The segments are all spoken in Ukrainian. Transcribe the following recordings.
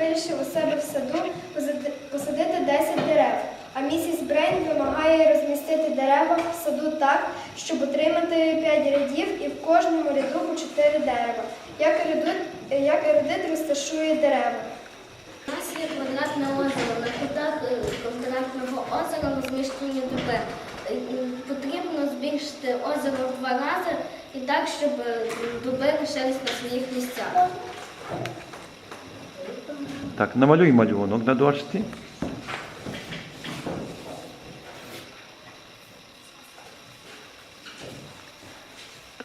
вирішив у себе в саду посадити 10 дерев, а місіс Брейн вимагає розмістити дерева в саду так, щоб отримати 5 рядів і в кожному ряду по 4 дерева. Як ерудит, як ерудит розташує дерева? У нас є квадратне озеро. На кутах е, квадратного озера розміщені дуби. Е, Потрібно збільшити озеро в два рази і так, щоб е, дуби лишились на своїх місцях. Так, намалюй малюнок на дошці.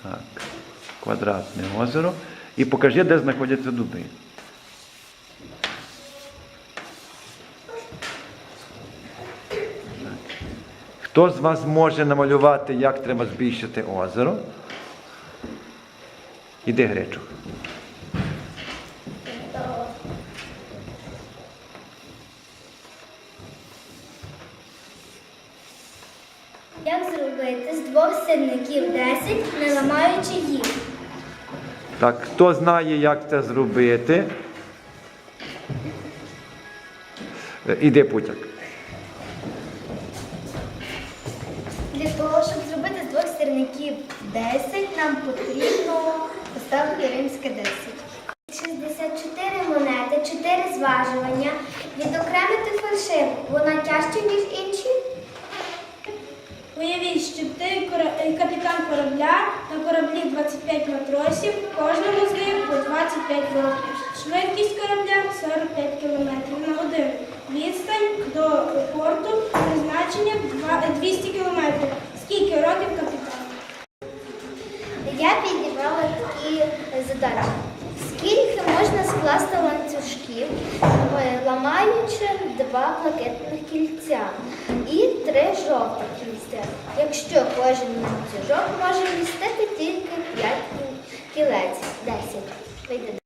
Так, квадратне озеро. І покажи, де знаходяться дуби. Хто з вас може намалювати, як треба збільшити озеро? Іди гречок. Як зробити з двох сирників 10, не ламаючи їх? Так, хто знає, як це зробити? Е, Іди путяк. Для того, щоб зробити з двох сирників 10, нам потрібно поставити римське 10. 64 монети, 4 зважування. Відокремити фальшивку. Вона тяжча, ніж інші. Що ти е, капітан корабля, на кораблі 25 матросів, кожному з них по 25 років. Швидкість корабля 45 км на годину. Відстань до порту призначення е, 200 км. Скільки років капітан? Я підібрала такі задачі. Скільки можна скласти ланцюжків, е, ламаючи два блакитних кільця і три жовтих ланцюжок може містити тільки 5 кілець, 10. Вийде